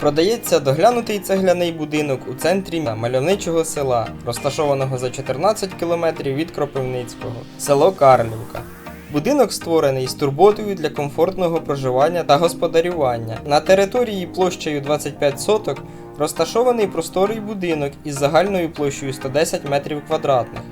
Продається доглянутий цегляний будинок у центрі мальовничого села, розташованого за 14 кілометрів від Кропивницького, село Карлівка. Будинок створений з турботою для комфортного проживання та господарювання. На території площею 25 соток розташований просторий будинок із загальною площею 110 метрів квадратних,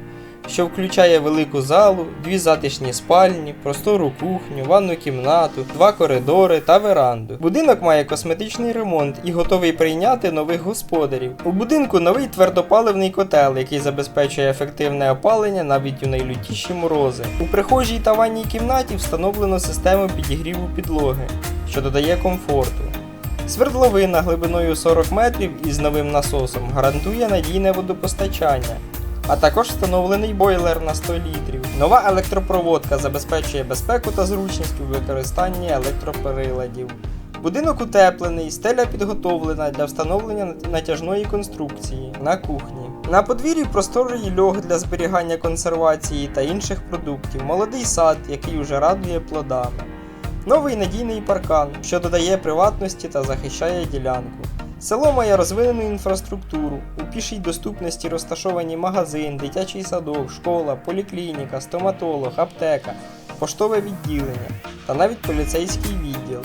що включає велику залу, дві затишні спальні, простору кухню, ванну кімнату, два коридори та веранду. Будинок має косметичний ремонт і готовий прийняти нових господарів. У будинку новий твердопаливний котел, який забезпечує ефективне опалення навіть у найлютіші морози. У прихожій та ванній кімнаті встановлено систему підігріву підлоги, що додає комфорту. Свердловина глибиною 40 метрів із новим насосом гарантує надійне водопостачання, а також встановлений бойлер на 100 літрів. Нова електропроводка забезпечує безпеку та зручність у використанні електроприладів. Будинок утеплений, стеля підготовлена для встановлення натяжної конструкції на кухні. На подвір'ї просторий льох для зберігання консервації та інших продуктів, молодий сад, який уже радує плодами. Новий надійний паркан, що додає приватності та захищає ділянку. Село має розвинену інфраструктуру. У пішій доступності розташовані магазин, дитячий садок, школа, поліклініка, стоматолог, аптека, поштове відділення та навіть поліцейський відділ.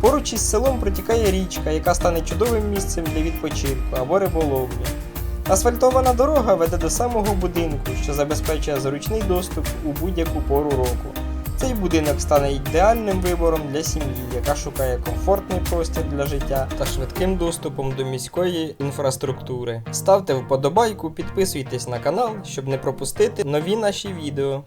Поруч із селом протікає річка, яка стане чудовим місцем для відпочинку або риболовлі. Асфальтована дорога веде до самого будинку, що забезпечує зручний доступ у будь-яку пору року. Цей будинок стане ідеальним вибором для сім'ї, яка шукає комфортний простір для життя та швидким доступом до міської інфраструктури. Ставте вподобайку, підписуйтесь на канал, щоб не пропустити нові наші відео.